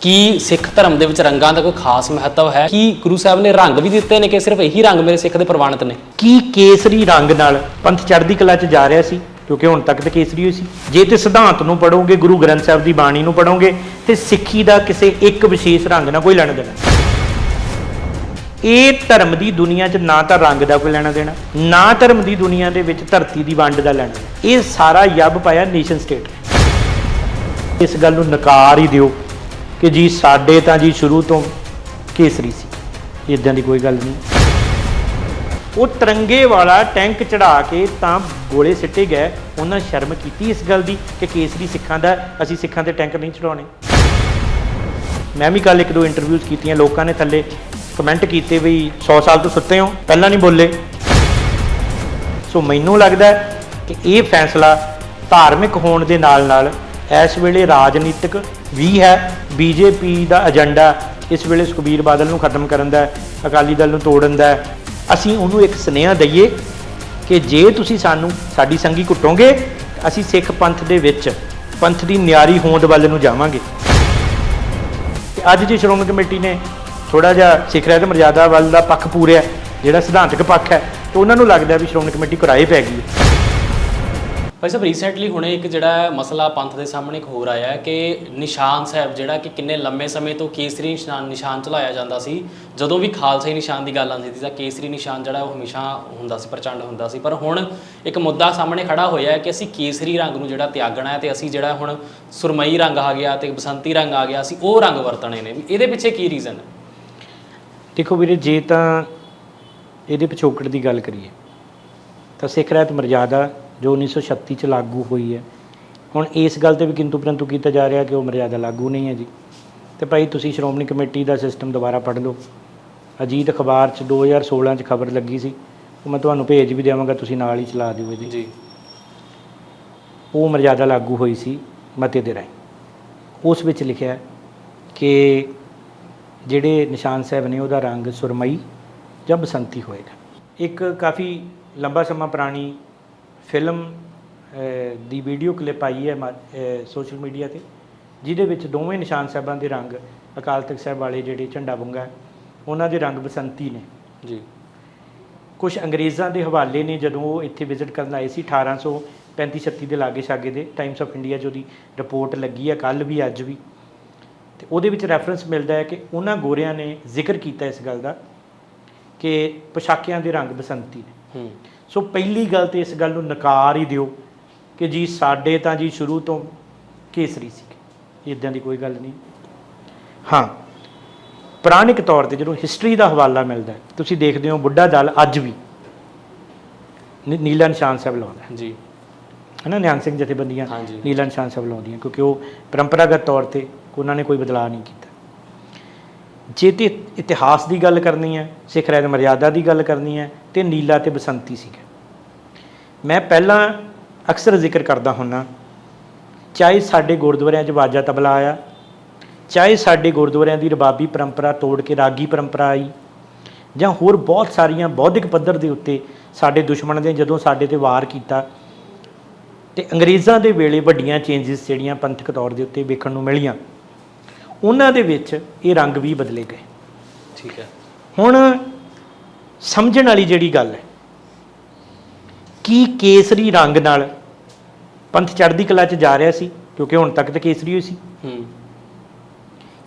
ਕੀ ਸਿੱਖ ਧਰਮ ਦੇ ਵਿੱਚ ਰੰਗਾਂ ਦਾ ਕੋਈ ਖਾਸ ਮਹੱਤਵ ਹੈ? ਕੀ ਗੁਰੂ ਸਾਹਿਬ ਨੇ ਰੰਗ ਵੀ ਦਿੱਤੇ ਨੇ ਕਿ ਸਿਰਫ ਇਹੀ ਰੰਗ ਮੇਰੇ ਸਿੱਖ ਦੇ ਪ੍ਰਵਾਨਿਤ ਨੇ? ਕੀ ਕੇਸਰੀ ਰੰਗ ਨਾਲ ਪੰਥ ਚੜ੍ਹਦੀ ਕਲਾ 'ਚ ਜਾ ਰਿਹਾ ਸੀ? ਕਿਉਂਕਿ ਹੁਣ ਤੱਕ ਤਾਂ ਕੇਸਰੀ ਹੋਈ ਸੀ। ਜੇ ਤੇ ਸਿਧਾਂਤ ਨੂੰ ਪੜੋਗੇ ਗੁਰੂ ਗ੍ਰੰਥ ਸਾਹਿਬ ਦੀ ਬਾਣੀ ਨੂੰ ਪੜੋਗੇ ਤੇ ਸਿੱਖੀ ਦਾ ਕਿਸੇ ਇੱਕ ਵਿਸ਼ੇਸ਼ ਰੰਗ ਨਾਲ ਕੋਈ ਲੈਣਾ ਦੇਣਾ ਇਹ ਧਰਮ ਦੀ ਦੁਨੀਆ 'ਚ ਨਾ ਤਾਂ ਰੰਗ ਦਾ ਕੋਈ ਲੈਣਾ ਦੇਣਾ, ਨਾ ਧਰਮ ਦੀ ਦੁਨੀਆ ਦੇ ਵਿੱਚ ਧਰਤੀ ਦੀ ਵੰਡ ਦਾ ਲੈਣਾ ਇਹ ਸਾਰਾ ਯੱਬ ਪਾਇਆ ਨੇਸ਼ਨ ਸਟੇਟ ਇਸ ਗੱਲ ਨੂੰ ਨਕਾਰ ਹੀ ਦਿਓ। ਕਿ ਜੀ ਸਾਡੇ ਤਾਂ ਜੀ ਸ਼ੁਰੂ ਤੋਂ ਕੇਸਰੀ ਸੀ। ਇਦਾਂ ਦੀ ਕੋਈ ਗੱਲ ਨਹੀਂ। ਉਹ ਤਿਰੰਗੇ ਵਾਲਾ ਟੈਂਕ ਚੜਾ ਕੇ ਤਾਂ ਗੋਲੇ ਸਿੱਟੇ ਗਏ। ਉਹਨਾਂ ਸ਼ਰਮ ਕੀਤੀ ਇਸ ਗੱਲ ਦੀ ਕਿ ਕੇਸਰੀ ਸਿੱਖਾਂ ਦਾ, ਅਸੀਂ ਸਿੱਖਾਂ ਦੇ ਟੈਂਕ ਨਹੀਂ ਚੜਾਉਣੇ। ਮੈਂ ਵੀ ਕੱਲ ਇੱਕ ਦੋ ਇੰਟਰਵਿਊਜ਼ ਕੀਤੀਆਂ ਲੋਕਾਂ ਨੇ ਥੱਲੇ। ਕਮੈਂਟ ਕੀਤੇ ਵੀ 100 ਸਾਲ ਤੋਂ ਸੁੱਤੇ ਹੋ, ਪਹਿਲਾਂ ਨਹੀਂ ਬੋਲੇ। ਸੋ ਮੈਨੂੰ ਲੱਗਦਾ ਕਿ ਇਹ ਫੈਸਲਾ ਧਾਰਮਿਕ ਹੋਣ ਦੇ ਨਾਲ ਨਾਲ ਇਸ ਵੇਲੇ ਰਾਜਨੀਤਿਕ ਵੀ ਹੈ, ਬੀਜੇਪੀ ਦਾ ਏਜੰਡਾ ਇਸ ਵੇਲੇ ਸੁਖਬੀਰ ਬਾਦਲ ਨੂੰ ਖਤਮ ਕਰਨ ਦਾ ਅਕਾਲੀ ਦਲ ਨੂੰ ਤੋੜਨ ਦਾ ਅਸੀਂ ਉਹਨੂੰ ਇੱਕ ਸੁਨੇਹਾ ਦਈਏ ਕਿ ਜੇ ਤੁਸੀਂ ਸਾਨੂੰ, ਸਾਡੀ ਸੰਗੀ ਕੁੱਟੋਗੇ ਅਸੀਂ ਸਿੱਖ ਪੰਥ ਦੇ ਵਿੱਚ ਪੰਥ ਦੀ ਨਿਆਰੀ ਹੋਂਦ ਵੱਲ ਨੂੰ ਜਾਵਾਂਗੇ। ਤੇ ਅੱਜ ਜੇ ਸ਼੍ਰੋਮਣੀ ਕਮੇਟੀ ਨੇ ਥੋੜਾ ਜਿਹਾ ਸਿੱਖ ਰਹਿਤ ਮਰਜ਼ਾਦਾ ਵੱਲ ਦਾ ਪੱਖ ਪੂਰਿਆ, ਜਿਹੜਾ ਸਿਧਾਂਤਕ ਪੱਖ ਹੈ, ਤੇ ਉਹਨਾਂ ਨੂੰ ਲੱਗਦਾ ਵੀ ਸ਼੍ਰੋਮਣੀ ਕਮੇਟੀ ਕੁਰਾਏ ਪੈ ਗਈ ਹੈ। ਭਾਈ ਸਾਹਿਬ ਰੀਸੈਂਟਲੀ ਹੁਣੇ ਇੱਕ ਜਿਹੜਾ ਮਸਲਾ ਪੰਥ ਦੇ ਸਾਹਮਣੇ ਇੱਕ ਹੋਰ ਆਇਆ ਕਿ ਨਿਸ਼ਾਨ ਸਾਹਿਬ ਜਿਹੜਾ ਕਿ ਕਿੰਨੇ ਲੰਮੇ ਸਮੇਂ ਤੋਂ ਕੇਸਰੀ ਨਿਸ਼ਾਨ ਨਿਸ਼ਾਨ ਚਲਾਇਆ ਜਾਂਦਾ ਸੀ, ਜਦੋਂ ਵੀ ਖਾਲਸਾਈ ਨਿਸ਼ਾਨ ਦੀ ਗੱਲ ਆਉਂਦੀ ਸੀ ਤਾਂ ਕੇਸਰੀ ਨਿਸ਼ਾਨ ਜਿਹੜਾ ਉਹ ਹਮੇਸ਼ਾ ਹੁੰਦਾ ਸੀ, ਪ੍ਰਚੰਡ ਹੁੰਦਾ ਸੀ। ਪਰ ਹੁਣ ਇੱਕ ਮੁੱਦਾ ਸਾਹਮਣੇ ਖੜਾ ਹੋਇਆ ਹੈ ਕਿ ਅਸੀਂ ਕੇਸਰੀ ਰੰਗ ਨੂੰ ਜਿਹੜਾ ਤਿਆਗਣਾ ਹੈ ਤੇ ਅਸੀਂ ਜਿਹੜਾ ਹੁਣ ਸੁਰਮਈ ਰੰਗ ਆ ਗਿਆ ਤੇ ਬਸੰਤੀ ਰੰਗ ਆ ਗਿਆ, ਅਸੀਂ ਉਹ ਰੰਗ ਵਰਤਣੇ ਨੇ। ਇਹਦੇ ਪਿੱਛੇ ਕੀ ਰੀਜ਼ਨ ਹੈ? ਦੇਖੋ ਵੀਰੇ, ਜੇ ਤਾਂ ਇਹਦੇ ਪਿਛੋਕੜ ਦੀ ਗੱਲ ਕਰੀਏ, ਤਾਂ ਸਿੱਖ ਰਹਿਤ ਮਰਜ਼ਾਦਾ ਜੋ 1936 ਚ ਲਾਗੂ ਹੋਈ ਹੈ। ਹੁਣ ਇਸ ਗੱਲ ਤੇ ਵੀ ਕਿੰਤੂ ਪਰੰਤੂ ਕੀਤਾ ਜਾ ਰਿਹਾ ਕਿ ਉਹ ਮਰਜ਼ਾਦਾ ਲਾਗੂ ਨਹੀਂ ਹੈ ਜੀ। ਤੇ ਭਾਈ ਤੁਸੀਂ ਸ਼੍ਰੋਮਣੀ ਕਮੇਟੀ ਦਾ ਸਿਸਟਮ ਦੁਬਾਰਾ ਪੜ੍ਹ ਲਓ। ਅਜੀਤ ਅਖਬਾਰ ਚ 2016 ਚ ਖਬਰ ਲੱਗੀ ਸੀ। ਉਹ ਮੈਂ ਤੁਹਾਨੂੰ ਭੇਜ ਵੀ ਦੇਵਾਂਗਾ ਤੁਸੀਂ ਨਾਲ ਹੀ ਚਲਾ ਦਿਓ ਇਹਦੀ। ਜੀ। ਉਹ ਮਰਜ਼ਾਦਾ ਲਾਗੂ ਹੋਈ ਸੀ ਮਤੇ ਦੇ ਰਾਹੀਂ। ਉਸ ਵਿੱਚ ਲਿਖਿਆ ਕਿ ਜਿਹੜੇ ਨਿਸ਼ਾਨ ਸਾਹਿਬ ਨੇ ਉਹਦਾ ਰੰਗ ਸੁਰਮਈ ਜਾਂ ਬਸੰਤੀ ਹੋਏਗਾ। ਇੱਕ ਕਾਫੀ ਲੰਬਾ ਸਮਾਂ ਪੁਰਾਣੀ ਫਿਲਮ ਦੀ ਵੀਡੀਓ ਕਲਿੱਪ ਆਈ ਹੈ ਸੋਸ਼ਲ ਮੀਡੀਆ ਤੇ ਜਿਹਦੇ ਵਿੱਚ ਦੋਵੇਂ ਨਿਸ਼ਾਨ ਸਾਹਿਬਾਂ ਦੇ ਰੰਗ ਅਕਾਲ ਤਖਤ ਸਾਹਿਬ ਵਾਲੇ ਜਿਹੜੇ ਝੰਡਾ ਬੁੰਗਾ ਹੈ, ਉਹਨਾਂ ਦੇ ਰੰਗ ਬਸੰਤੀ ਨੇ। ਜੀ। ਕੁਝ ਅੰਗਰੇਜ਼ਾਂ ਦੇ ਹਵਾਲੇ ਨੇ ਜਦੋਂ ਉਹ ਇੱਥੇ ਵਿਜ਼ਿਟ ਕਰਨ ਆਏ ਸੀ 1835 36 ਦੇ ਲਾਗੇ ਛਾਗੇ ਦੇ ਟਾਈਮਸ ਆਫ ਇੰਡੀਆ 'ਚ ਉਹਦੀ ਰਿਪੋਰਟ ਲੱਗੀ ਹੈ ਕੱਲ ਵੀ ਅੱਜ ਵੀ। ਤੇ ਉਹਦੇ ਵਿੱਚ ਰੈਫਰੈਂਸ ਮਿਲਦਾ ਹੈ ਕਿ ਉਹਨਾਂ ਗੋਰਿਆਂ ਨੇ ਜ਼ਿਕਰ ਕੀਤਾ ਇਸ ਗੱਲ ਦਾ ਕਿ ਪੋਸ਼ਾਕਿਆਂ ਦੇ ਰੰਗ ਬਸੰਤੀ ਨੇ। ਹੂੰ। ਸੋ ਪਹਿਲੀ ਗੱਲ ਤੇ ਇਸ ਗੱਲ ਨੂੰ ਨਕਾਰ ਹੀ ਦਿਓ ਕਿ ਜੀ ਸਾਡੇ ਤਾਂ ਜੀ ਸ਼ੁਰੂ ਤੋਂ ਕੇਸਰੀ ਸੀ। ਇਦਾਂ ਦੀ ਕੋਈ ਗੱਲ ਨਹੀਂ। ਹਾਂ ਪੁਰਾਣਿਕ ਤੌਰ ਤੇ ਜਦੋਂ ਹਿਸਟਰੀ ਦਾ ਹਵਾਲਾ ਮਿਲਦਾ ਹੈ, ਤੁਸੀਂ ਦੇਖਦੇ ਹੋ ਬੁੱਢਾ ਦਲ ਅੱਜ ਵੀ ਨੀ- ਨੀਲਾ ਨਿਸ਼ਾਨ ਸਾਹਿਬ ਲਾਉਂਦਾ ਹੈ। ਜੀ। ਹਨਾ ਨਿਹੰਗ ਸਿੰਘ ਜਥੇਬੰਦੀਆਂ। ਨੀਲਾ ਨਿਸ਼ਾਨ ਸਾਹਿਬ ਲਾਉਂਦੀਆਂ ਕਿਉਂਕਿ ਉਹ ਪਰੰਪਰਾਗਤ ਤੌਰ ਤੇ ਉਹਨਾਂ ਨੇ ਕੋਈ ਬਦਲਾਅ ਨਹੀਂ ਕੀਤਾ। ਜੇ ਤੇ ਇਤਿਹਾਸ ਦੀ ਗੱਲ ਕਰਨੀ ਹੈ, ਸਿੱਖ ਰਹਿਤ ਮਰਿਆਦਾ ਦੀ ਗੱਲ ਕਰਨੀ ਹੈ, ਤੇ ਨੀਲਾ ਤੇ ਬਸੰਤੀ ਸੀਗਾ ਮੈਂ ਪਹਿਲਾਂ ਅਕਸਰ ਜ਼ਿਕਰ ਕਰਦਾ ਹੁੰਨਾ ਚਾਹੇ ਸਾਡੇ ਗੁਰਦੁਆਰਿਆਂ 'ਚ ਬਾਜਾ ਤਬਲਾ ਆਇਆ, ਚਾਹੇ ਸਾਡੇ ਗੁਰਦੁਆਰਿਆਂ ਦੀ ਰਬਾਬੀ ਪਰੰਪਰਾ ਤੋੜ ਕੇ ਰਾਗੀ ਪਰੰਪਰਾ ਆਈ, ਜਾਂ ਹੋਰ ਬਹੁਤ ਸਾਰੀਆਂ ਬੌਧਿਕ ਪੱਧਰ ਦੇ ਉੱਤੇ ਸਾਡੇ ਦੁਸ਼ਮਣ ਨੇ ਜਦੋਂ ਸਾਡੇ ਤੇ ਵਾਰ ਕੀਤਾ, ਤੇ ਅੰਗਰੇਜ਼ਾਂ ਦੇ ਵੇਲੇ ਵੱਡੀਆਂ ਚੇਂਜਸ ਜਿਹੜੀਆਂ ਪੰਥਕ ਤੌਰ ਦੇ ਉੱਤੇ ਵੇਖਣ ਨੂੰ ਮਿਲੀਆਂ। ਉਹਨਾਂ ਦੇ ਵਿੱਚ ਇਹ ਰੰਗ ਵੀ ਬਦਲੇ ਗਏ। ਠੀਕ ਹੈ। ਹੁਣ ਸਮਝਣ ਵਾਲੀ ਜਿਹੜੀ ਗੱਲ ਹੈ ਕੀ ਕੇਸਰੀ ਰੰਗ ਨਾਲ ਪੰਥ ਚੜ੍ਹਦੀ ਕਲਾ 'ਚ ਜਾ ਰਿਹਾ ਸੀ ਕਿਉਂਕਿ ਹੁਣ ਤੱਕ ਤਾਂ ਕੇਸਰੀ ਹੋਈ ਸੀ। ਹੂੰ।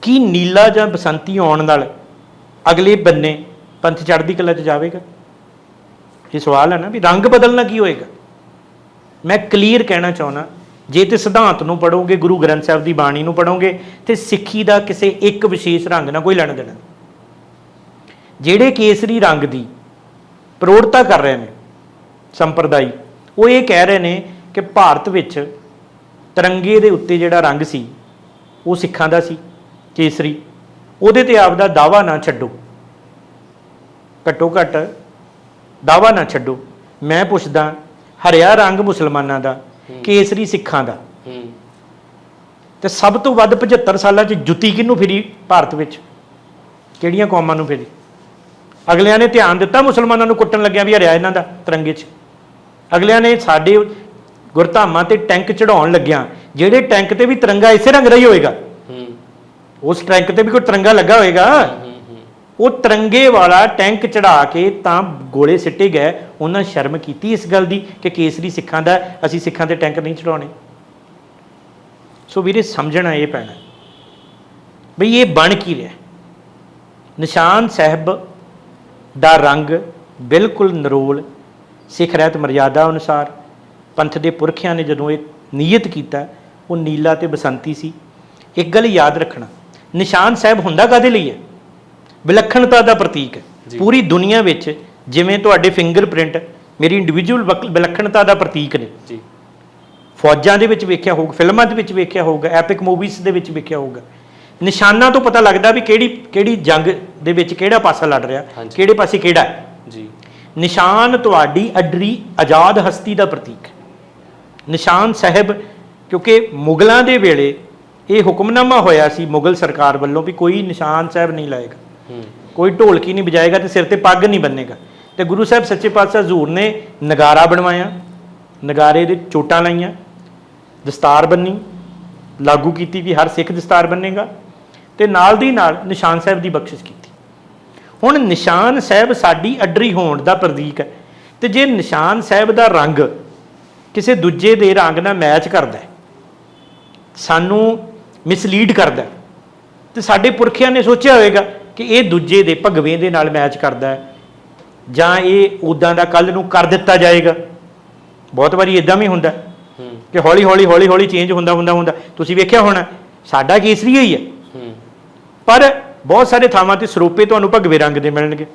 ਕੀ ਨੀਲਾ ਜਾਂ ਬਸੰਤੀ ਆਉਣ ਨਾਲ ਅਗਲੇ ਬੰਨੇ ਪੰਥ ਚੜ੍ਹਦੀ ਕਲਾ 'ਚ ਜਾਵੇਗਾ? ਇਹ ਸਵਾਲ ਹੈ ਨਾ ਵੀ ਰੰਗ ਬਦਲਣਾ ਕੀ ਹੋਏਗਾ? ਮੈਂ ਕਲੀਅਰ ਕਹਿਣਾ ਚਾਹੁੰਦਾ ਜੇ ਤੇ ਸਿਧਾਂਤ ਨੂੰ ਪੜੋਗੇ ਗੁਰੂ ਗ੍ਰੰਥ ਸਾਹਿਬ ਦੀ ਬਾਣੀ ਨੂੰ ਪੜੋਗੇ ਤੇ ਸਿੱਖੀ ਦਾ ਕਿਸੇ ਇੱਕ ਵਿਸ਼ੇਸ਼ ਰੰਗ ਨਾਲ ਕੋਈ ਲੈਣਾ ਦੇਣਾ ਜਿਹੜੇ ਕੇਸਰੀ ਰੰਗ ਦੀ ਪ੍ਰੋੜਤਾ ਕਰ ਰਹੇ ਨੇ, ਸੰਪਰਦਾਈ, ਉਹ ਇਹ ਕਹਿ ਰਹੇ ਨੇ ਕਿ ਭਾਰਤ ਵਿੱਚ ਤਿਰੰਗੇ ਦੇ ਉੱਤੇ ਜਿਹੜਾ ਰੰਗ ਸੀ, ਉਹ ਸਿੱਖਾਂ ਦਾ ਸੀ, ਕੇਸਰੀ। ਉਹਦੇ ਤੇ ਆਪਦਾ ਦਾਵਾ ਨਾ ਛੱਡੋ। ਘੱਟੋ ਘੱਟ ਦਾਵਾ ਨਾ ਛੱਡੋ। ਮੈਂ ਪੁੱਛਦਾ, ਹਰਿਆ ਰੰਗ ਮੁਸਲਮਾਨਾਂ ਦਾ ਕੇਸਰੀ ਸਿੱਖਾਂ ਦਾ। ਤੇ ਸਭ ਤੋਂ ਵੱਧ 75 ਸਾਲਾਂ 'ਚ ਜੁੱਤੀ ਕਿਹਨੂੰ ਫਿਰੀ ਭਾਰਤ ਵਿੱਚ? ਕਿਹੜੀਆਂ ਕੌਮਾਂ ਨੂੰ ਫਿਰੀ? ਅਗਲਿਆਂ ਨੇ ਧਿਆਨ ਦਿੱਤਾ ਮੁਸਲਮਾਨਾਂ ਨੂੰ ਕੁੱਟਣ ਲੱਗਿਆ ਵੀ ਹਰਿਆ ਇਹਨਾਂ ਦਾ ਤਿਰੰਗੇ 'ਚ। ਅਗਲਿਆਂ ਨੇ ਸਾਡੇ ਗੁਰਧਾਮਾਂ ਤੇ ਟੈਂਕ ਚੜਾਉਣ ਲੱਗਿਆ ਜਿਹੜੇ ਟੈਂਕ ਤੇ ਵੀ ਤਿਰੰਗਾ ਇਸੇ ਰੰਗ ਦਾ ਹੀ ਹੋਏਗਾ। ਹੂੰ। ਉਸ ਟਰੰਕ ਤੇ ਵੀ ਕੋਈ ਤਿਰੰਗਾ ਲੱਗਾ ਹੋਏਗਾ? ਉਹ ਤਿਰੰਗੇ ਵਾਲਾ ਟੈਂਕ ਚੜਾ ਕੇ ਤਾਂ ਗੋਲੇ ਸਿੱਟੇ ਗਏ। ਉਹਨਾਂ ਸ਼ਰਮ ਕੀਤੀ ਇਸ ਗੱਲ ਦੀ ਕਿ ਕੇਸਰੀ ਸਿੱਖਾਂ ਦਾ, ਅਸੀਂ ਸਿੱਖਾਂ ਤੇ ਟੈਂਕ ਨਹੀਂ ਚੜਾਉਣੇ। ਸੋ ਵੀਰੇ ਸਮਝਣਾ ਇਹ ਪੈਣਾ। ਬਈ ਇਹ ਬਣ ਕੀ ਰਿਹਾ? ਨਿਸ਼ਾਨ ਸਾਹਿਬ ਦਾ ਰੰਗ ਬਿਲਕੁਲ ਨਰੋਲ, ਸਿੱਖ ਰਹਿਤ ਮਰਿਆਦਾ ਅਨੁਸਾਰ। ਪੰਥ ਦੇ ਪੁਰਖਿਆਂ ਨੇ ਜਦੋਂ ਇਹ ਨੀਅਤ ਕੀਤਾ, ਉਹ ਨੀਲਾ ਤੇ ਬਸੰਤੀ ਸੀ। ਇੱਕ ਗੱਲ ਯਾਦ ਰੱਖਣਾ, ਨਿਸ਼ਾਨ ਸਾਹਿਬ ਹੁੰਦਾ ਕਾਦੇ ਲਈ ਹੈ? ਵਿਲੱਖਣਤਾ ਦਾ ਪ੍ਰਤੀਕ ਹੈ। ਪੂਰੀ ਦੁਨੀਆ ਵਿੱਚ ਜਿਵੇਂ ਤੁਹਾਡੇ ਫਿੰਗਰਪ੍ਰਿੰਟ ਮੇਰੀ ਇੰਡੀਵਿਜੂਅਲ ਵਿਲੱਖਣਤਾ ਦਾ ਪ੍ਰਤੀਕ ਨੇ। ਜੀ। ਫੌਜਾਂ ਦੇ ਵਿੱਚ ਵੇਖਿਆ ਹੋਊਗਾ ਫਿਲਮਾਂ ਦੇ ਵਿੱਚ ਵੇਖਿਆ ਹੋਊਗਾ ਐਪਿਕ ਮੂਵੀਜ਼ ਦੇ ਵਿੱਚ ਵੇਖਿਆ ਹੋਊਗਾ। ਨਿਸ਼ਾਨਾਂ ਤੋਂ ਪਤਾ ਲੱਗਦਾ ਵੀ ਕਿਹੜੀ ਕਿਹੜੀ ਜੰਗ ਦੇ ਵਿੱਚ ਕਿਹੜਾ ਪਾਸਾ ਲੜ ਰਿਹਾ। ਕਿਹੜੇ ਪਾਸੇ ਕਿਹੜਾ ਹੈ। ਜੀ। ਨਿਸ਼ਾਨ ਤੁਹਾਡੀ ਅਡਰੀ ਆਜ਼ਾਦ ਹਸਤੀ ਦਾ ਪ੍ਰਤੀਕ ਹੈ। ਨਿਸ਼ਾਨ ਸਾਹਿਬ ਕਿਉਂਕਿ ਮੁਗਲਾਂ ਦੇ ਵੇਲੇ ਇਹ ਹੁਕਮਨਾਮਾ ਹੋਇਆ ਸੀ ਮੁਗਲ ਸਰਕਾਰ ਵੱਲੋਂ ਵੀ ਕੋਈ ਨਿਸ਼ਾਨ ਸਾਹਿਬ ਨਹੀਂ ਲਾਏਗਾ। ਕੋਈ ਢੋਲਕੀ ਨਹੀਂ ਵਜਾਏਗਾ ਤੇ ਸਿਰ ਤੇ ਪੱਗ ਨਹੀਂ ਬੰਨੇਗਾ। ਤੇ ਗੁਰੂ ਸਾਹਿਬ ਸੱਚੇ ਪਾਤਸ਼ਾਹ ਹਜ਼ੂਰ ਨੇ ਨਗਾਰਾ ਬਣਵਾਇਆ। ਨਗਾਰੇ ਦੇ ਚੋਟਾਂ ਲਾਈਆਂ, ਦਸਤਾਰ ਬੰਨੀ, ਲਾਗੂ ਕੀਤੀ ਵੀ ਹਰ ਸਿੱਖ ਦਸਤਾਰ ਬੰਨੇਗਾ ਤੇ ਨਾਲ ਦੀ ਨਾਲ ਨਿਸ਼ਾਨ ਸਾਹਿਬ ਦੀ ਬਖਸ਼ਿਸ਼ ਕੀਤੀ। ਹੁਣ ਨਿਸ਼ਾਨ ਸਾਹਿਬ ਸਾਡੀ ਅਡਰੀ ਹੋਣ ਦਾ ਪ੍ਰਤੀਕ ਹੈ ਤੇ ਜੇ ਨਿਸ਼ਾਨ ਸਾਹਿਬ ਦਾ ਰੰਗ ਕਿਸੇ ਦੂਜੇ ਦੇ ਰੰਗ ਨਾਲ ਮੈਚ ਕਰਦਾ ਹੈ, ਸਾਨੂੰ ਮਿਸਲੀਡ ਕਰਦਾ ਹੈ, ਤੇ ਸਾਡੇ ਪੁਰਖਿਆਂ ਨੇ ਸੋਚਿਆ ਹੋਵੇਗਾ ਕਿ ਇਹ ਦੂਜੇ ਦੇ ਭਗਵੇਂ ਦੇ ਨਾਲ ਮੈਚ ਕਰਦਾ ਹੈ। ਜਾਂ ਇਹ ਉਦਾਂ ਦਾ ਕੱਲ ਨੂੰ ਕਰ ਦਿੱਤਾ ਜਾਏਗਾ। ਬਹੁਤ ਵਾਰੀ ਇਦਾਂ ਵੀ ਹੁੰਦਾ ਕਿ ਹੌਲੀ ਹੌਲੀ ਹੌਲੀ ਹੌਲੀ ਚੇਂਜ ਹੁੰਦਾ ਹੁੰਦਾ ਹੁੰਦਾ। ਤੁਸੀਂ ਵੇਖਿਆ ਹੋਣਾ ਸਾਡਾ ਕੇਸਰੀ ਹੀ ਹੈ। ਹੂੰ। ਪਰ ਬਹੁਤ ਸਾਰੇ ਥਾਵਾਂ ਤੇ ਸਰੂਪੇ ਤੁਹਾਨੂੰ ਭਗਵੇਂ ਰੰਗ ਦੇ ਮਿਲਣਗੇ।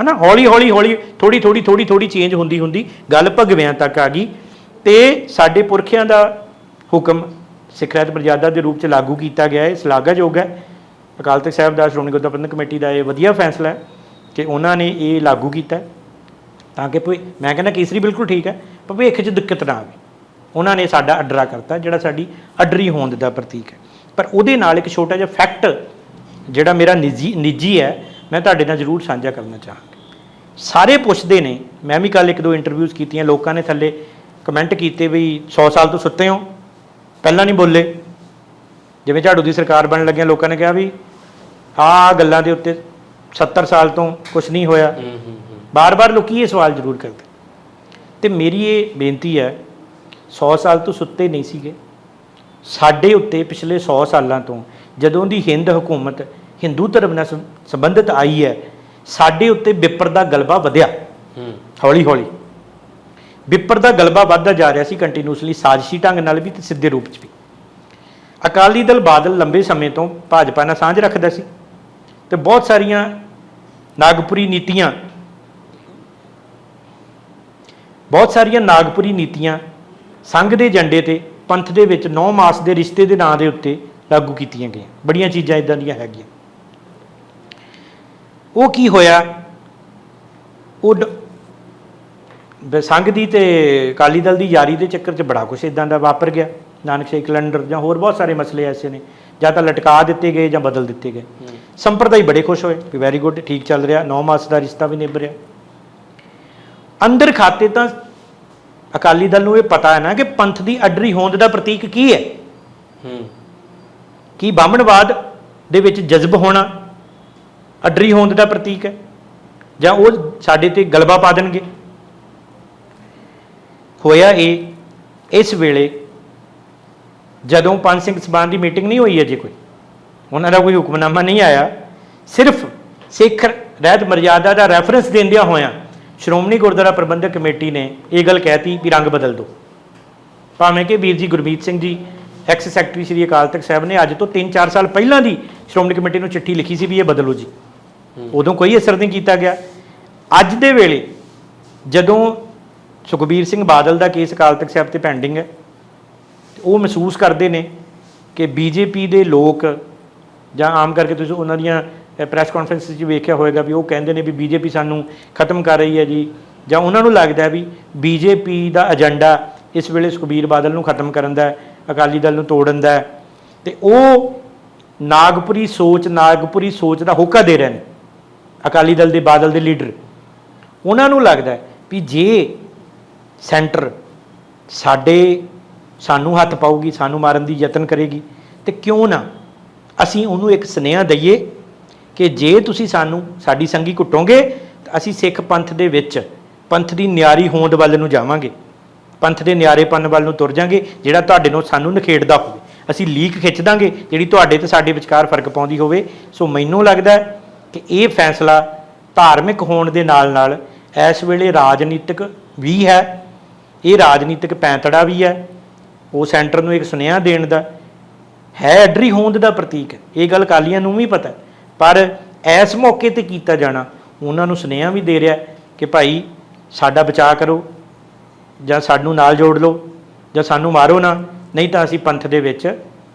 ਹਨਾ? ਹੌਲੀ ਹੌਲੀ ਹੌਲੀ ਥੋੜੀ ਥੋੜੀ ਥੋੜੀ ਥੋੜੀ ਚੇਂਜ ਹੁੰਦੀ ਹੁੰਦੀ ਗੱਲ ਭਗਵਿਆਂ ਤੱਕ ਆ ਗਈ। ਤੇ ਸਾਡੇ ਪੁਰਖਿਆਂ ਦਾ ਹੁਕਮ ਸਿੱਖ ਰਾਜ ਮਰਜ਼ਾਦਾ ਦੇ ਰੂਪ ਚ ਲਾਗੂ ਕੀਤਾ ਗਿਆ ਹੈ। ਸ਼ਲਾਘਾਯੋਗ ਹੈ। ਅਕਾਲ ਤਖਤ ਸਾਹਿਬ ਦਾ, ਸ਼੍ਰੋਮਣੀ ਗੁਰਦੁਆਰਾ ਪ੍ਰਬੰਧਕ ਕਮੇਟੀ ਦਾ ਇਹ ਵਧੀਆ ਫੈਸਲਾ ਹੈ ਕਿ ਉਹਨਾਂ ਨੇ ਇਹ ਲਾਗੂ ਕੀਤਾ ਤਾਂ ਕਿ ਭਵਿ- ਮੈਂ ਕਹਿੰਦਾ ਕੇਸਰੀ ਬਿਲਕੁਲ ਠੀਕ ਹੈ ਭਵਿੱਖ 'ਚ ਦਿੱਕਤ ਨਾ ਆਵੇ। ਉਹਨਾਂ ਨੇ ਸਾਡਾ ਅਡਰਾ ਕਰਤਾ, ਜਿਹੜਾ ਸਾਡੀ ਅਡਰੀ ਹੋਂਦ ਦਾ ਪ੍ਰਤੀਕ ਹੈ। ਪਰ ਉਹਦੇ ਨਾਲ ਇੱਕ ਛੋਟਾ ਜਿਹਾ ਫੈਕਟ ਜਿਹੜਾ ਮੇਰਾ ਨਿੱਜੀ ਨਿੱਜੀ ਹੈ, ਮੈਂ ਤੁਹਾਡੇ ਨਾਲ ਜ਼ਰੂਰ ਸਾਂਝਾ ਕਰਨਾ ਚਾਹਾਂਗਾ। ਸਾਰੇ ਪੁੱਛਦੇ ਨੇ, ਮੈਂ ਵੀ ਕੱਲ ਇੱਕ ਦੋ ਇੰਟਰਵਿਊਜ਼ ਕੀਤੀਆਂ, ਲੋਕਾਂ ਨੇ ਥੱਲੇ ਕਮੈਂਟ ਕੀਤੇ ਵੀ 100 ਸਾਲ ਤੋਂ ਸੁੱਤੇ ਹੋ, ਪਹਿਲਾਂ ਨਹੀਂ ਬੋਲੇ। ਜਿਵੇਂ ਝਾੜੂ ਦੀ ਸਰਕਾਰ ਬਣਨ ਲੱਗਿਆ ਲੋਕਾਂ ਨੇ ਕਿਹਾ ਵੀ ਆਹ ਗੱਲਾਂ ਦੇ ਉੱਤੇ 70 ਸਾਲ ਤੋਂ ਕੁਝ ਨਹੀਂ ਹੋਇਆ। ਬਾਰ-ਬਾਰ ਲੋਕੀ ਇਹ ਸਵਾਲ ਜ਼ਰੂਰ ਕਰਦੇ। ਤੇ ਮੇਰੀ ਇਹ ਬੇਨਤੀ ਹੈ 100 ਸਾਲ ਤੋਂ ਸੁੱਤੇ ਨਹੀਂ ਸੀਗੇ। ਸਾਡੇ ਉੱਤੇ ਪਿਛਲੇ 100 ਸਾਲਾਂ ਤੋਂ ਜਦੋਂ ਦੀ ਹਿੰਦ ਹਕੂਮਤ ਹਿੰਦੂ ਧਰਮ ਨਾਲ ਸੰਬੰਧਿਤ ਆਈ ਹੈ ਸਾਡੇ ਉੱਤੇ ਵਿਪਰ ਦਾ ਗਲਬਾ ਵਧਿਆ। ਹੌਲੀ ਹੌਲੀ ਵਿਪਰ ਦਾ ਗਲਬਾ ਵੱਧਦਾ ਜਾ ਰਿਹਾ ਸੀ ਕੰਟੀਨਿਊਸਲੀ ਸਾਜ਼ਿਸ਼ੀ ਢੰਗ ਨਾਲ ਵੀ ਤੇ ਸਿੱਧੇ ਰੂਪ 'ਚ ਵੀ। ਅਕਾਲੀ ਦਲ ਬਾਦਲ ਲੰਬੇ ਸਮੇਂ ਤੋਂ ਭਾਜਪਾ ਨਾਲ ਸਾਂਝ ਰੱਖਦਾ ਸੀ ਤੇ ਬਹੁਤ ਸਾਰੀਆਂ ਨਾਗਪੁਰੀ ਨੀਤੀਆਂ, ਬਹੁਤ ਸਾਰੀਆਂ ਨਾਗਪੁਰੀ ਨੀਤੀਆਂ ਸੰਘ ਦੇ ਏਜੰਡੇ ਤੇ ਪੰਥ ਦੇ ਵਿੱਚ 9 ਮਾਸ ਦੇ ਰਿਸ਼ਤੇ ਦੇ ਨਾਂ ਦੇ ਉੱਤੇ ਲਾਗੂ ਕੀਤੀਆਂ ਗਈਆਂ। ਬੜੀਆਂ ਚੀਜ਼ਾਂ ਇਦਾਂ ਦੀਆਂ ਹੈਗੀਆਂ। ਉਹ ਕੀ ਹੋਇਆ? ਉਹ ਡ- ਸੰਘ ਦੀ ਤੇ ਅਕਾਲੀ ਦਲ ਦੀ ਯਾਰੀ ਦੇ ਚੱਕਰ 'ਚ ਬੜਾ ਕੁਝ ਇਦਾਂ ਦਾ ਵਾਪਰ ਗਿਆ। ਨਾਨਕ ਸ਼ੇਖ ਕੈਲੰਡਰ ਜਾਂ ਹੋਰ ਬਹੁਤ ਸਾਰੇ ਮਸਲੇ ਐਸੇ ਨੇ ਜਾਂ ਤਾਂ ਲਟਕਾ ਦਿੱਤੇ ਗਏ ਜਾਂ ਬਦਲ ਦਿੱਤੇ ਗਏ। ਸੰਪਰਦਾਈ ਬੜੇ ਖੁਸ਼ ਹੋਏ ਵੀ ਵੈਰੀ ਗੁੱਡ ਠੀਕ ਚੱਲ ਰਿਹਾ 9 ਮਾਸ ਦਾ ਰਿਸ਼ਤਾ ਵੀ ਨਿਭ ਰਿਹਾ। ਅੰਦਰ ਖਾਤੇ ਤਾਂ ਅਕਾਲੀ ਦਲ ਨੂੰ ਇਹ ਪਤਾ ਹੈ ਨਾ ਕਿ ਪੰਥ ਦੀ ਅਡਰੀ ਹੋਂਦ ਦਾ ਪ੍ਰਤੀਕ ਕੀ ਹੈ? ਹੂੰ। ਕੀ ਬਾਹਮਣਵਾਦ ਦੇ ਵਿੱਚ ਜਜ਼ਬ ਹੋਣਾ ਅਡਰੀ ਹੋਂਦ ਦਾ ਪ੍ਰਤੀਕ ਹੈ? ਜਾਂ ਉਹ ਸਾਡੇ ਤੇ ਗਲਬਾ ਪਾ ਦੇਣਗੇ? ਹੋਇਆ ਇਹ ਇਸ ਵੇਲੇ ਜਦੋਂ ਪੰਜ ਸਿੰਘ ਸਭਾ ਦੀ ਮੀਟਿੰਗ ਨਹੀਂ ਹੋਈ ਅਜੇ ਕੋਈ ਉਹਨਾਂ ਦਾ ਕੋਈ ਹੁਕਮਨਾਮਾ ਨਹੀਂ ਆਇਆ। ਸਿਰਫ ਸਿੱਖ ਰਹਿਤ ਮਰਜ਼ਾਦਾ ਦਾ ਰੈਫਰੈਂਸ ਦਿੰਦਿਆਂ ਹੋਇਆਂ ਸ਼੍ਰੋਮਣੀ ਗੁਰਦੁਆਰਾ ਪ੍ਰਬੰਧਕ ਕਮੇਟੀ ਨੇ ਇਹ ਗੱਲ ਕਹਿਤੀ ਵੀ ਰੰਗ ਬਦਲ ਦਿਓ। ਭਾਵੇਂ ਕਿ ਵੀਰ ਜੀ ਗੁਰਮੀਤ ਸਿੰਘ ਜੀ ਐਕਸ ਸੈਕਟਰੀ ਸ੍ਰੀ ਅਕਾਲ ਤਖਤ ਸਾਹਿਬ ਨੇ ਅੱਜ ਤੋਂ 3-4 ਸਾਲ ਪਹਿਲਾਂ ਦੀ ਸ਼੍ਰੋਮਣੀ ਕਮੇਟੀ ਨੂੰ ਚਿੱਠੀ ਲਿਖੀ ਸੀ ਵੀ ਇਹ ਬਦਲੋ ਜੀ। ਹੂੰ। ਉਦੋਂ ਕੋਈ ਅਸਰ ਨਹੀਂ ਕੀਤਾ ਗਿਆ। ਅੱਜ ਦੇ ਵੇਲੇ ਜਦੋਂ ਸੁਖਬੀਰ ਸਿੰਘ ਬਾਦਲ ਦਾ ਕੇਸ ਅਕਾਲ ਤਖਤ ਸਾਹਿਬ ਤੇ ਪੈਂਡਿੰਗ ਹੈ ਉਹ ਮਹਿਸੂਸ ਕਰਦੇ ਨੇ ਕਿ ਬੀਜੇਪੀ ਦੇ ਲੋਕ ਜਾਂ ਆਮ ਕਰਕੇ ਤੁਸੀਂ ਉਹਨਾਂ ਦੀਆਂ ਪ੍ਰੈਸ ਕਾਨਫਰੰਸ 'ਚ ਵੇਖਿਆ ਹੋਵੇਗਾ ਵੀ ਉਹ ਕਹਿੰਦੇ ਨੇ ਵੀ ਬੀਜੇਪੀ ਸਾਨੂੰ ਖਤਮ ਕਰ ਰਹੀ ਹੈ ਜੀ ਜਾਂ ਉਹਨਾਂ ਨੂੰ ਲੱਗਦਾ ਹੈ ਵੀ ਬੀਜੇਪੀ ਦਾ ਏਜੰਡਾ ਇਸ ਵੇਲੇ ਸੁਖਬੀਰ ਬਾਦਲ ਨੂੰ ਖਤਮ ਕਰਨ ਦਾ ਅਕਾਲੀ ਦਲ ਨੂੰ ਤੋੜਨ ਦਾ ਹੈ ਤੇ ਉਹ ਨਾਗਪੁਰੀ ਸੋਚ ਨਾਗਪੁਰੀ ਸੋਚ ਦਾ ਹੋਕਾ ਦੇ ਰਹੇ ਨੇ ਅਕਾਲੀ ਦਲ ਦੇ ਬਾਦਲ ਦੇ ਲੀਡਰ। ਉਹਨਾਂ ਨੂੰ ਲੱਗਦਾ ਵੀ ਜੇ ਸੈਂਟਰ ਸਾਡੇ ਸਾਨੂੰ ਹੱਥ ਪਾਊਗੀ, ਸਾਨੂੰ ਮਾਰਨ ਦੀ ਯਤਨ ਕਰੇਗੀ। ਤੇ ਕਿਉਂ ਨਾ ਅਸੀਂ ਉਹਨੂੰ ਇੱਕ ਸੁਨੇਹਾ ਦਈਏ ਕਿ ਜੇ ਤੁਸੀਂ ਸਾਨੂੰ, ਸਾਡੀ ਸੰਗੀ ਕੁੱਟੋਗੇ ਤਾਂ ਅਸੀਂ ਸਿੱਖ ਪੰਥ ਦੇ ਵਿੱਚ ਪੰਥ ਦੀ ਨਿਆਰੀ ਹੋਂਦ ਵੱਲ ਨੂੰ ਜਾਵਾਂਗੇ। ਪੰਥ ਦੇ ਨਿਆਰੇਪਨ ਵੱਲ ਨੂੰ ਤੁਰ ਜਾਾਂਗੇ, ਜਿਹੜਾ ਤੁਹਾਡੇ ਨੂੰ ਸਾਨੂੰ ਨਿਖੇੜਦਾ ਹੋਵੇ। ਅਸੀਂ ਲੀਕ ਖਿੱਚ ਦਾਂਗੇ, ਜਿਹੜੀ ਤੁਹਾਡੇ ਤੇ ਸਾਡੇ ਵਿਚਕਾਰ ਫ਼ਰਕ ਪਾਉਂਦੀ ਹੋਵੇ। ਸੋ ਮੈਨੂੰ ਲੱਗਦਾ ਕਿ ਇਹ ਫੈਸਲਾ ਧਾਰਮਿਕ ਹੋਣ ਦੇ ਨਾਲ ਨਾਲ ਇਸ ਵੇਲੇ ਰਾਜਨੀਤਿਕ ਵੀ ਹੈ, ਇਹ ਰਾਜਨੀਤਿਕ ਪੈਂਤੜਾ ਵੀ ਹੈ। ਉਹ ਸੈਂਟਰ ਨੂੰ ਇੱਕ ਸੁਨੇਹਾ ਦੇਣ ਦਾ ਹੈ, ਐਡਰੀ ਹੋਂਦ ਦਾ ਪ੍ਰਤੀਕ ਇਹ ਗੱਲ ਕਾਲੀਆਂ ਨੂੰ ਵੀ ਪਤਾ ਪਰ ਇਸ ਮੌਕੇ ਤੇ ਕੀਤਾ ਜਾਣਾ, ਉਹਨਾਂ ਨੂੰ ਸੁਨੇਹਾ ਵੀ ਦੇ ਰਿਹਾ ਕਿ ਭਾਈ ਸਾਡਾ ਬਚਾਅ ਕਰੋ, ਜਾਂ ਸਾਨੂੰ ਨਾਲ ਜੋੜ ਲਓ, ਜਾਂ ਸਾਨੂੰ ਮਾਰੋ ਨਾ, ਨਹੀਂ ਤਾਂ ਅਸੀਂ ਪੰਥ ਦੇ ਵਿੱਚ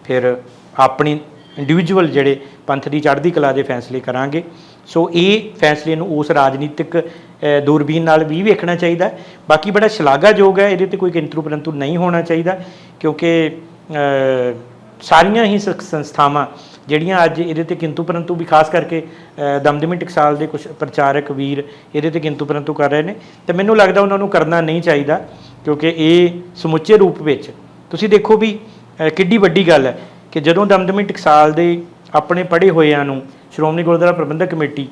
ਫਿਰ ਆਪਣੀ ਇੰਡੀਵਿਜੂਅਲ ਜਿਹੜੇ ਪੰਥ ਦੀ ਚੜ੍ਹਦੀ ਕਲਾ ਦੇ ਫੈਸਲੇ ਕਰਾਂਗੇ। ਸੋ ਇਹ ਫੈਸਲੇ ਨੂੰ ਉਸ ਰਾਜਨੀਤਿਕ ਦੂਰਬੀਨ ਨਾਲ ਵੀ ਵੇਖਣਾ ਚਾਹੀਦਾ ਬਾਕੀ ਬੜਾ ਸ਼ਲਾਘਾਯੋਗ ਹੈ, ਇਹਦੇ ਤੇ ਕੋਈ ਕਿੰਤੂ ਪਰੰਤੂ ਨਹੀਂ ਹੋਣਾ ਚਾਹੀਦਾ, ਕਿਉਂਕਿ ਸਾਰੀਆਂ ਹੀ ਸੰਸਥਾਵਾਂ ਜਿਹੜੀਆਂ ਅੱਜ ਇਹਦੇ ਤੇ ਕਿੰਤੂ ਪਰੰਤੂ ਵੀ ਖਾਸ ਕਰਕੇ ਦਮਦਮੀ ਟਕਸਾਲ ਦੇ ਕੁਝ ਪ੍ਰਚਾਰਕ ਵੀਰ ਇਹਦੇ ਤੇ ਕਿੰਤੂ ਪਰੰਤੂ ਕਰ ਰਹੇ ਨੇ। ਤੇ ਮੈਨੂੰ ਲੱਗਦਾ ਉਹਨਾਂ ਨੂੰ ਕਰਨਾ ਨਹੀਂ ਚਾਹੀਦਾ, ਕਿਉਂਕਿ ਇਹ ਸਮੁੱਚੇ ਰੂਪ ਵਿੱਚ, ਤੁਸੀਂ ਦੇਖੋ ਵੀ ਕਿੱਡੀ ਵੱਡੀ ਗੱਲ ਹੈ ਕਿ ਜਦੋਂ ਦਮਦਮੀ ਟਕਸਾਲ ਦੇ ਆਪਣੇ ਪੜ੍ਹੇ ਹੋਇਆਂ ਨੂੰ ਸ਼੍ਰੋਮਣੀ ਗੁਰਦੁਆਰਾ ਪ੍ਰਬੰਧਕ ਕਮੇਟੀ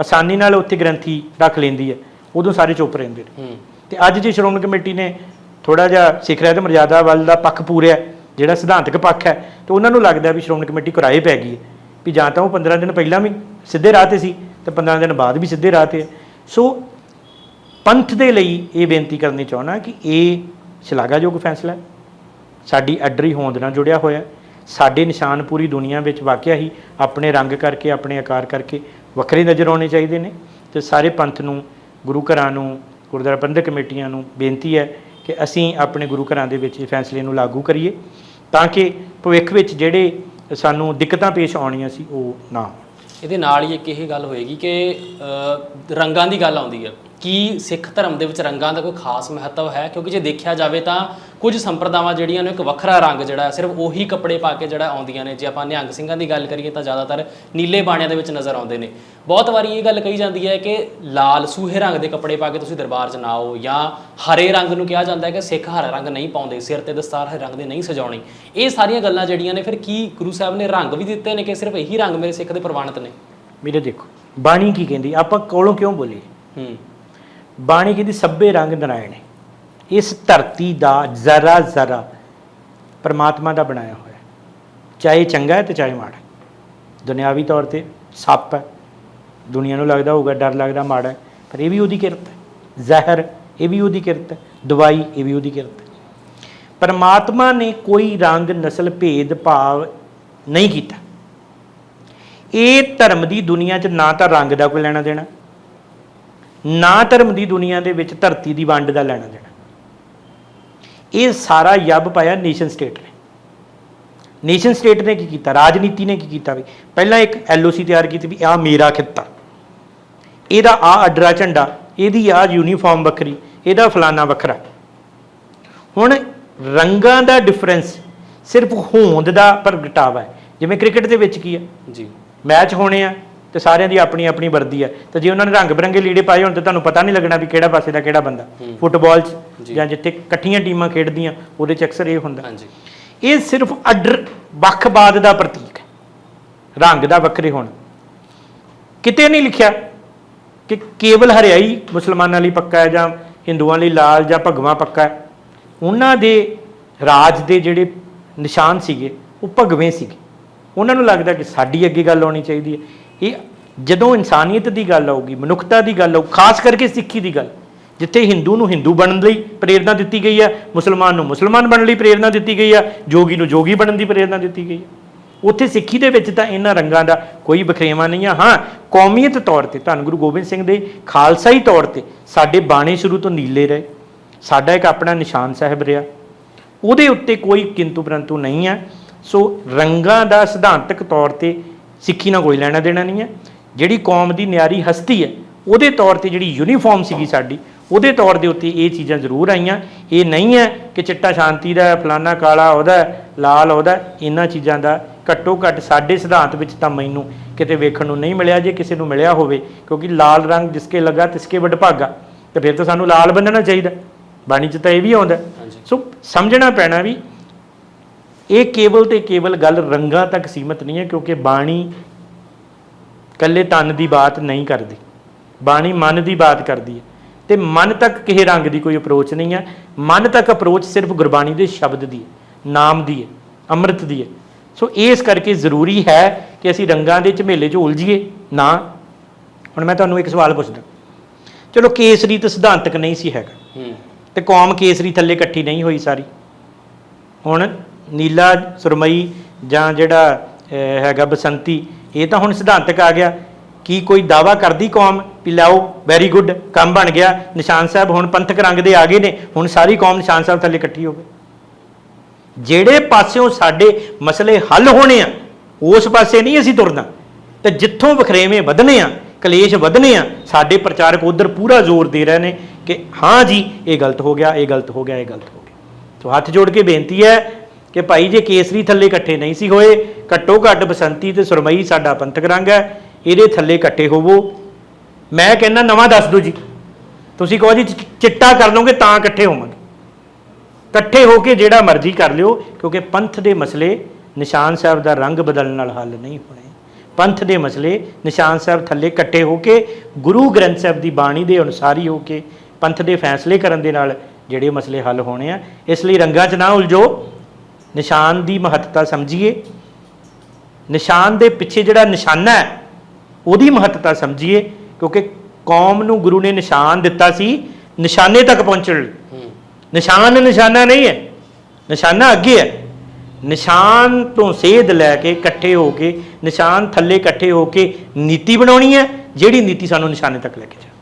ਆਸਾਨੀ ਨਾਲ ਉੱਥੇ ਗ੍ਰੰਥੀ ਰੱਖ ਲੈਂਦੀ ਹੈ। ਉਦੋਂ ਸਾਰੇ ਚੁੱਪ ਰਹਿੰਦੇ ਨੇ। ਤੇ ਅੱਜ ਜੇ ਸ਼੍ਰੋਮਣੀ ਕਮੇਟੀ ਨੇ ਥੋੜਾ ਜਿਹਾ ਸਿੱਖ ਰਹਿਤ ਮਰਜ਼ਾਦਾ ਵੱਲ ਦਾ ਪੱਖ ਪੂਰਿਆ ਜਿਹੜਾ ਸਿਧਾਂਤਕ ਪੱਖ ਹੈ ਤੇ ਉਹਨਾਂ ਨੂੰ ਲੱਗਦਾ ਵੀ ਸ਼੍ਰੋਮਣੀ ਕਮੇਟੀ ਕੁਰਾਏ ਪੈ ਗਈ ਹੈ ਵੀ ਜਾਂ ਤਾਂ ਉਹ 15 ਦਿਨ ਪਹਿਲਾਂ ਵੀ ਸਿੱਧੇ ਰਾਹ ਤੇ ਸੀ ਤੇ 15 ਦਿਨ ਬਾਅਦ ਵੀ ਸਿੱਧੇ ਰਾਹ ਤੇ ਸੋ ਪੰਥ ਦੇ ਲਈ ਇਹ ਬੇਨਤੀ ਕਰਨੀ ਚਾਹੁੰਦਾ ਕਿ ਇਹ ਸ਼ਲਾਘਾਯੋਗ ਫੈਸਲਾ ਹੈ। ਸਾਡੀ ਅਡਰੀ ਹੋਂਦ ਨਾਲ ਜੁੜਿਆ ਹੋਇਆ। ਸਾਡੇ ਨਿਸ਼ਾਨ ਪੂਰੀ ਦੁਨੀਆ ਵਿੱਚ ਵਾਕਿਆ ਹੀ ਆਪਣੇ ਰੰਗ ਕਰਕੇ ਆਪਣੇ ਆਕਾਰ ਕਰਕੇ ਵੱਖਰੇ ਨਜ਼ਰ ਆਉਣੇ ਚਾਹੀਦੇ ਨੇ ਤੇ ਸਾਰੇ ਪੰਥ ਨੂੰ, ਗੁਰੂ ਘਰਾਂ ਨੂੰ, ਗੁਰਦੁਆਰਾ ਪ੍ਰਬੰਧਕ ਕਮੇਟੀਆਂ ਨੂੰ ਬੇਨਤੀ ਹੈ ਕਿ ਅਸੀਂ ਆਪਣੇ ਗੁਰੂ ਘਰਾਂ ਦੇ ਵਿੱਚ ਇਹ ਫੈਸਲੇ ਨੂੰ ਲਾਗੂ ਕਰੀਏ ਤਾਂ ਕਿ ਭਵਿੱਖ ਵਿੱਚ ਜਿਹੜੇ ਸਾਨੂੰ ਦਿੱਕਤਾਂ ਪੇਸ਼ ਆਉਣੀਆਂ ਸੀ ਉਹ ਨਾ ਇਹਦੇ ਨਾਲ ਹੀ ਇੱਕ ਇਹ ਗੱਲ ਹੋਏਗੀ ਕਿ ਰੰਗਾਂ ਦੀ ਗੱਲ ਆਉਂਦੀ ਹੈ ਕੀ ਸਿੱਖ ਧਰਮ ਦੇ ਵਿੱਚ ਰੰਗਾਂ ਦਾ ਕੋਈ ਖਾਸ ਮਹੱਤਵ ਹੈ? ਕਿਉਂਕਿ ਜੇ ਦੇਖਿਆ ਜਾਵੇ ਤਾਂ ਕੁਝ ਸੰਪਰਦਾਵਾਂ ਜਿਹੜੀਆਂ ਨੇ ਇੱਕ ਵੱਖਰਾ ਰੰਗ ਜਿਹੜਾ ਸਿਰਫ ਉਹੀ ਕੱਪੜੇ ਪਾ ਕੇ ਜਿਹੜਾ ਆਉਂਦੀਆਂ ਨੇ। ਜੇ ਆਪਾਂ ਨਿਹੰਗ ਸਿੰਘਾਂ ਦੀ ਗੱਲ ਕਰੀਏ ਤਾਂ ਜ਼ਿਆਦਾਤਰ ਨੀਲੇ ਬਾਣਿਆਂ ਦੇ ਵਿੱਚ ਨਜ਼ਰ ਆਉਂਦੇ ਨੇ। ਬਹੁਤ ਵਾਰੀ ਇਹ ਗੱਲ ਕਹੀ ਜਾਂਦੀ ਹੈ ਕਿ ਲਾਲ ਸੂਹੇ ਰੰਗ ਦੇ ਕੱਪੜੇ ਪਾ ਕੇ ਤੁਸੀਂ ਦਰਬਾਰ 'ਚ ਨਾ ਆਓ ਜਾਂ ਹਰੇ ਰੰਗ ਨੂੰ ਕਿਹਾ ਜਾਂਦਾ ਹੈ ਕਿ ਸਿੱਖ ਹਰਾ ਰੰਗ ਨਹੀਂ ਪਾਉਂਦੇ ਸਿਰ ਤੇ ਦਸਤਾਰ ਹਰੇ ਰੰਗ ਦੇ ਨਹੀਂ ਸਜਾਉਣੀ। ਇਹ ਸਾਰੀਆਂ ਗੱਲਾਂ ਜਿਹੜੀਆਂ ਨੇ ਫਿਰ ਕੀ ਗੁਰੂ ਸਾਹਿਬ ਨੇ ਰੰਗ ਵੀ ਦਿੱਤੇ ਨੇ ਕਿ ਸਿਰਫ ਇਹੀ ਰੰਗ ਮੇਰੇ ਸਿੱਖ ਦੇ ਪ੍ਰਵਾਨਿਤ ਨੇ? ਮੇਰੇ ਦੇਖੋ ਬਾਣੀ ਕੀ ਕਹਿੰਦੀ? ਆਪਾਂ ਕੋਲੋਂ ਕਿਉਂ ਬੋਲੀ ਹੂੰ। ਬਾਣੀ ਕਹਿੰਦੀ ਸਭੇ ਰੰਗ ਨਰਾਇਣ ਹੈ। ਇਸ ਧਰਤੀ ਦਾ ਜ਼ਰਾ ਜ਼ਰਾ ਪਰਮਾਤਮਾ ਦਾ ਬਣਾਇਆ ਹੋਇਆ ਚਾਹੇ ਚੰਗਾ ਹੈ ਤੇ ਚਾਹੇ ਮਾੜਾ ਦੁਨਿਆਵੀ ਤੌਰ ਤੇ ਸੱਪ ਹੈ। ਦੁਨੀਆ ਨੂੰ ਲੱਗਦਾ ਹੋਊਗਾ, ਡਰ ਲੱਗਦਾ, ਮਾੜਾ ਹੈ। ਪਰ ਇਹ ਵੀ ਉਹਦੀ ਕਿਰਤ ਹੈ। ਜ਼ਹਿਰ, ਇਹ ਵੀ ਉਹਦੀ ਕਿਰਤ ਹੈ। ਦਵਾਈ, ਇਹ ਵੀ ਉਹਦੀ ਕਿਰਤ ਹੈ। ਪਰਮਾਤਮਾ ਨੇ ਕੋਈ ਰੰਗ, ਨਸਲ, ਭੇਦ, ਭਾਵ ਨਹੀਂ ਕੀਤਾ। ਇਹ ਧਰਮ ਦੀ ਦੁਨੀਆ 'ਚ ਨਾ ਤਾਂ ਰੰਗ ਦਾ ਕੋਈ ਲੈਣਾ ਦੇਣਾ ਨਾ ਧਰਮ ਦੀ ਦੁਨੀਆ ਦੇ ਵਿੱਚ ਧਰਤੀ ਦੀ ਵੰਡ ਦਾ ਲੈਣਾ ਦੇਣਾ। ਇਹ ਸਾਰਾ ਯੱਬ ਪਾਇਆ ਨੇਸ਼ਨ ਸਟੇਟ ਨੇ। ਨੇਸ਼ਨ ਸਟੇਟ ਨੇ ਕੀ ਕੀਤਾ? ਰਾਜਨੀਤੀ ਨੇ ਕੀ ਕੀਤਾ ਵੀ? ਪਹਿਲਾਂ ਇੱਕ ਐਲਓਸੀ ਤਿਆਰ ਕੀਤੀ ਵੀ ਆ ਮੇਰਾ ਖਿੱਤਾ। ਇਹਦਾ ਆ ਅਡਰਾ ਝੰਡਾ ਇਹਦੀ ਆ ਯੂਨੀਫਾਰਮ ਵੱਖਰੀ ਇਹਦਾ ਫਲਾਨਾ ਵੱਖਰਾ। ਹੁਣ ਰੰਗਾਂ ਦਾ ਡਿਫਰੈਂਸ ਸਿਰਫ ਹੋਂਦ ਦਾ ਪ੍ਰਗਟਾਵਾ ਹੈ। ਜਿਵੇਂ ਕ੍ਰਿਕਟ ਦੇ ਵਿੱਚ ਕੀ ਹੈ? ਜੀ। ਮੈਚ ਹੋਣੇ ਆ ਤੇ ਸਾਰਿਆਂ ਦੀ ਆਪਣੀ ਆਪਣੀ ਵਰਦੀ ਆ ਤੇ ਜੇ ਉਹਨਾਂ ਨੇ ਰੰਗ ਬਰੰਗੇ ਲੀੜੇ ਪਾਏ ਹੋਣ ਤੇ ਤੁਹਾਨੂੰ ਪਤਾ ਨਹੀਂ ਲੱਗਣਾ ਵੀ ਕਿਹੜਾ ਪਾਸੇ ਦਾ ਕਿਹੜਾ ਬੰਦਾ। ਹੂੰ। ਫੁੱਟਬਾਲ 'ਚ ਜੀ। ਜਾਂ ਜਿੱਥੇ ਇਕੱਠੀਆਂ ਟੀਮਾਂ ਖੇਡਦੀਆਂ ਉਹਦੇ 'ਚ ਅਕਸਰ ਇਹ ਹੁੰਦਾ। ਹਾਂਜੀ। ਇਹ ਸਿਰਫ ਅਡਰ ਵੱਖਵਾਦ ਦਾ ਪ੍ਰਤੀਕ ਹੈ। ਰੰਗ ਦਾ ਵੱਖਰੇ ਹੋਣਾ। ਕਿਤੇ ਨਹੀਂ ਲਿਖਿਆ ਕਿ ਕੇਵਲ ਹਰਿਆਈ ਮੁਸਲਮਾਨਾਂ ਲਈ ਪੱਕਾ ਹੈ ਜਾਂ ਹਿੰਦੂਆਂ ਲਈ ਲਾਲ ਜਾਂ ਭਗਵਾ ਪੱਕਾ ਹੈ। ਉਹਨਾਂ ਦੇ ਰਾਜ ਦੇ ਜਿਹੜੇ ਨਿਸ਼ਾਨ ਸੀਗੇ ਉਹ ਭਗਵੇਂ ਸੀਗੇ। ਉਹਨਾਂ ਨੂੰ ਲੱਗਦਾ ਕਿ ਸਾਡੀ ਅੱਗੇ ਗੱਲ ਆਉਣੀ ਚਾਹੀਦੀ ਹੈ। ਇਹ ਜਦੋਂ ਇਨਸਾਨੀਅਤ ਦੀ ਗੱਲ ਆਊਗੀ, ਮਨੁੱਖਤਾ ਦੀ ਗੱਲ ਆਊ, ਖਾਸ ਕਰਕੇ ਸਿੱਖੀ ਦੀ ਗੱਲ, ਜਿੱਥੇ ਹਿੰਦੂ ਨੂੰ ਹਿੰਦੂ ਬਣਨ ਲਈ ਪ੍ਰੇਰਣਾ ਦਿੱਤੀ ਗਈ ਹੈ ਮੁਸਲਮਾਨ ਨੂੰ ਮੁਸਲਮਾਨ ਬਣਨ ਲਈ ਪ੍ਰੇਰਣਾ ਦਿੱਤੀ ਗਈ ਹੈ ਜੋਗੀ ਨੂੰ ਜੋਗੀ ਬਣਨ ਦੀ ਪ੍ਰੇਰਣਾ ਦਿੱਤੀ ਗਈ ਹੈ ਉੱਥੇ ਸਿੱਖੀ ਦੇ ਵਿੱਚ ਤਾਂ ਇਹਨਾਂ ਰੰਗਾਂ ਦਾ ਕੋਈ ਬਖਰੇਵਾ ਨਹੀਂ ਆ। ਹਾਂ, ਕੌਮੀਅਤ ਤੌਰ ਤੇ ਧੰਨ ਗੁਰੂ ਗੋਬਿੰਦ ਸਿੰਘ ਦੇ ਖਾਲਸਾਈ ਤੌਰ ਤੇ ਸਾਡੇ ਬਾਣੇ ਸ਼ੁਰੂ ਤੋਂ ਨੀਲੇ ਰਹੇ। ਸਾਡਾ ਇੱਕ ਆਪਣਾ ਨਿਸ਼ਾਨ ਸਾਹਿਬ ਰਿਹਾ। ਉਹਦੇ ਉੱਤੇ ਕੋਈ ਕਿੰਤੂ ਪਰੰਤੂ ਨਹੀਂ ਹੈ ਸੋ ਰੰਗਾਂ ਦਾ ਸਿਧਾਂਤਕ ਤੌਰ ਤੇ ਸਿੱਖੀ ਨਾਲ ਕੋਈ ਲੈਣਾ ਦੇਣਾ ਨਹੀਂ ਹੈ। ਜਿਹੜੀ ਕੌਮ ਦੀ ਨਿਆਰੀ ਹਸਤੀ ਹੈ ਉਹਦੇ ਤੌਰ ਤੇ ਜਿਹੜੀ ਯੂਨੀਫਾਰਮ ਸੀਗੀ ਸਾਡੀ ਉਹਦੇ ਤੌਰ ਦੇ ਉੱਤੇ ਇਹ ਚੀਜ਼ਾਂ ਜ਼ਰੂਰ ਆਈਆਂ। ਇਹ ਨਹੀਂ ਹੈ ਕਿ ਚਿੱਟਾ ਸ਼ਾਂਤੀ ਦਾ ਫਲਾਨਾ ਕਾਲਾ ਉਹਦਾ ਲਾਲ ਉਹਦਾ। ਇਹਨਾਂ ਚੀਜ਼ਾਂ ਦਾ ਘੱਟੋ ਘੱਟ ਸਾਡੇ ਸਿਧਾਂਤ ਵਿੱਚ ਤਾਂ ਮੈਨੂੰ ਕਿਤੇ ਵੇਖਣ ਨੂੰ ਨਹੀਂ ਮਿਲਿਆ ਜੇ ਕਿਸੇ ਨੂੰ ਮਿਲਿਆ ਹੋਵੇ ਕਿਉਂਕਿ ਲਾਲ ਰੰਗ ਜਿਸਕੇ ਲੱਗਾ ਤਿਸਕੇ ਵੱਡ ਭਾਗਾ ਤੇ ਫਿਰ ਤਾਂ ਸਾਨੂੰ ਲਾਲ ਬੰਨਣਾ ਚਾਹੀਦਾ। ਬਾਣੀ 'ਚ ਤਾਂ ਇਹ ਵੀ ਆਉਂਦਾ। ਸੋ ਸਮਝਣਾ ਪੈਣਾ ਵੀ ਇਹ ਕੇਵਲ ਤੇ ਕੇਵਲ ਗੱਲ ਰੰਗਾਂ ਤੱਕ ਸੀਮਤ ਨਹੀਂ ਹੈ ਕਿਉਂਕਿ ਬਾਣੀ ਕੱਲੇ ਤਨ ਦੀ ਬਾਤ ਨਹੀਂ ਕਰਦੀ। ਬਾਣੀ ਮਨ ਦੀ ਬਾਤ ਕਰਦੀ ਹੈ। ਤੇ ਮਨ ਤੱਕ ਕਿਸੇ ਰੰਗ ਦੀ ਕੋਈ ਅਪਰੋਚ ਨਹੀਂ ਹੈ। ਮਨ ਤੱਕ ਅਪਰੋਚ ਸਿਰਫ ਗੁਰਬਾਣੀ ਦੇ ਸ਼ਬਦ ਦੀ ਹੈ ਨਾਮ ਦੀ ਹੈ ਅੰਮ੍ਰਿਤ ਦੀ ਹੈ। ਸੋ ਇਸ ਕਰਕੇ ਜ਼ਰੂਰੀ ਹੈ ਕਿ ਅਸੀਂ ਰੰਗਾਂ ਦੇ ਝਮੇਲੇ 'ਚ ਉਲਝੀਏ ਨਾ। ਹੁਣ ਮੈਂ ਤੁਹਾਨੂੰ ਇੱਕ ਸਵਾਲ ਪੁੱਛਦਾ। ਚਲੋ ਕੇਸਰੀ ਤਾਂ ਸਿਧਾਂਤਕ ਨਹੀਂ ਸੀ ਹੈਗਾ। ਹੂੰ। ਤੇ ਕੌਮ ਕੇਸਰੀ ਥੱਲੇ ਇਕੱਠੀ ਨਹੀਂ ਹੋਈ ਸਾਰੀ। ਹੁਣ ਨੀਲਾ, ਸੁਰਮਈ ਜਾਂ ਜਿਹੜਾ ਹੈਗਾ ਬਸੰਤੀ, ਇਹ ਤਾਂ ਹੁਣ ਸਿਧਾਂਤਕ ਆ ਗਿਆ। ਕੀ ਕੋਈ ਦਾਵਾ ਕਰਦੀ ਕੌਮ ਵੀ ਲਾਓ ਵੈਰੀ ਗੁੱਡ ਕੰਮ ਬਣ ਗਿਆ। ਨਿਸ਼ਾਨ ਸਾਹਿਬ ਹੁਣ ਪੰਥਕ ਰੰਗ ਦੇ ਆ ਗਏ ਨੇ, ਹੁਣ ਸਾਰੀ ਕੌਮ ਨਿਸ਼ਾਨ ਸਾਹਿਬ ਥੱਲੇ ਇਕੱਠੀ ਹੋ ਗਈ। ਜਿਹੜੇ ਪਾਸਿਓਂ ਸਾਡੇ ਮਸਲੇ ਹੱਲ ਹੋਣੇ ਆ, ਉਸ ਪਾਸੇ ਨਹੀਂ ਅਸੀਂ ਤੁਰਨਾ। ਤੇ ਜਿੱਥੋਂ ਵਖਰੇਵੇਂ ਵਧਨੇ ਆ, ਕਲੇਸ਼ ਵਧਨੇ ਆ, ਸਾਡੇ ਪ੍ਰਚਾਰਕ ਉਧਰ ਪੂਰਾ ਜ਼ੋਰ ਦੇ ਰਹੇ ਨੇ ਕਿ ਹਾਂ ਜੀ, ਇਹ ਗਲਤ ਹੋ ਗਿਆ, ਇਹ ਗਲਤ ਹੋ ਗਿਆ, ਇਹ ਗਲਤ ਹੋ ਗਿਆ। ਸੋ ਹੱਥ ਜੋੜ ਕੇ ਬੇਨਤੀ ਹੈ ਕਿ ਭਾਈ ਜੇ ਕੇਸਰੀ ਥੱਲੇ ਇਕੱਠੇ ਨਹੀਂ ਸੀ ਹੋਏ, ਘੱਟੋ ਘੱਟ ਬਸੰਤੀ ਤੇ ਸੁਰਮਈ ਸਾਡਾ ਪੰਥਕ ਰੰਗ ਹੈ, ਇਹਦੇ ਥੱਲੇ ਇਕੱਠੇ ਹੋਵੋ। ਮੈਂ ਕਹਿੰਦਾ, ਨਵਾਂ ਦੱਸ ਦਿਓ ਜੀ। ਤੁਸੀਂ ਕਹੋ ਜੀ ਚਿੱਟਾ ਕਰ ਲਓਗੇ ਤਾਂ ਇਕੱਠੇ ਹੋਵਾਂਗੇ। ਇਕੱਠੇ ਹੋ ਕੇ ਜਿਹੜਾ ਮਰਜ਼ੀ ਕਰ ਲਿਓ, ਕਿਉਂਕਿ ਪੰਥ ਦੇ ਮਸਲੇ ਨਿਸ਼ਾਨ ਸਾਹਿਬ ਦਾ ਰੰਗ ਬਦਲਣ ਨਾਲ ਹੱਲ ਨਹੀਂ ਹੋਣੇ। ਪੰਥ ਦੇ ਮਸਲੇ ਨਿਸ਼ਾਨ ਸਾਹਿਬ ਥੱਲੇ ਇਕੱਠੇ ਹੋ ਕੇ, ਗੁਰੂ ਗ੍ਰੰਥ ਸਾਹਿਬ ਦੀ ਬਾਣੀ ਦੇ ਅਨੁਸਾਰ ਹੀ ਹੋ ਕੇ ਪੰਥ ਦੇ ਫੈਸਲੇ ਕਰਨ ਦੇ ਨਾਲ ਜਿਹੜੇ ਮਸਲੇ ਹੱਲ ਹੋਣੇ ਆ, ਇਸ ਲਈ ਰੰਗਾਂ 'ਚ ਨਾ ਉਲਝੋ। ਨਿਸ਼ਾਨ ਦੀ ਮਹੱਤਤਾ ਸਮਝੀਏ। ਨਿਸ਼ਾਨ ਦੇ ਪਿੱਛੇ ਜਿਹੜਾ ਨਿਸ਼ਾਨਾ ਹੈ ਉਹਦੀ ਮਹੱਤਤਾ ਸਮਝੀਏ ਕਿਉਂਕਿ ਕੌਮ ਨੂੰ ਗੁਰੂ ਨੇ ਨਿਸ਼ਾਨ ਦਿੱਤਾ ਸੀ ਨਿਸ਼ਾਨੇ ਤੱਕ ਪਹੁੰਚਣ ਲਈ। ਨਿਸ਼ਾਨ ਨਿਸ਼ਾਨਾ ਨਹੀਂ ਹੈ ਨਿਸ਼ਾਨਾ ਅੱਗੇ ਹੈ। ਨਿਸ਼ਾਨ ਤੋਂ ਸੇਧ ਲੈ ਕੇ ਇਕੱਠੇ ਹੋ ਕੇ ਨਿਸ਼ਾਨ ਥੱਲੇ ਇਕੱਠੇ ਹੋ ਕੇ ਨੀਤੀ ਬਣਾਉਣੀ ਹੈ ਜਿਹੜੀ ਨੀਤੀ ਸਾਨੂੰ ਨਿਸ਼ਾਨੇ ਤੱਕ ਲੈ ਕੇ ਜਾਵੇ।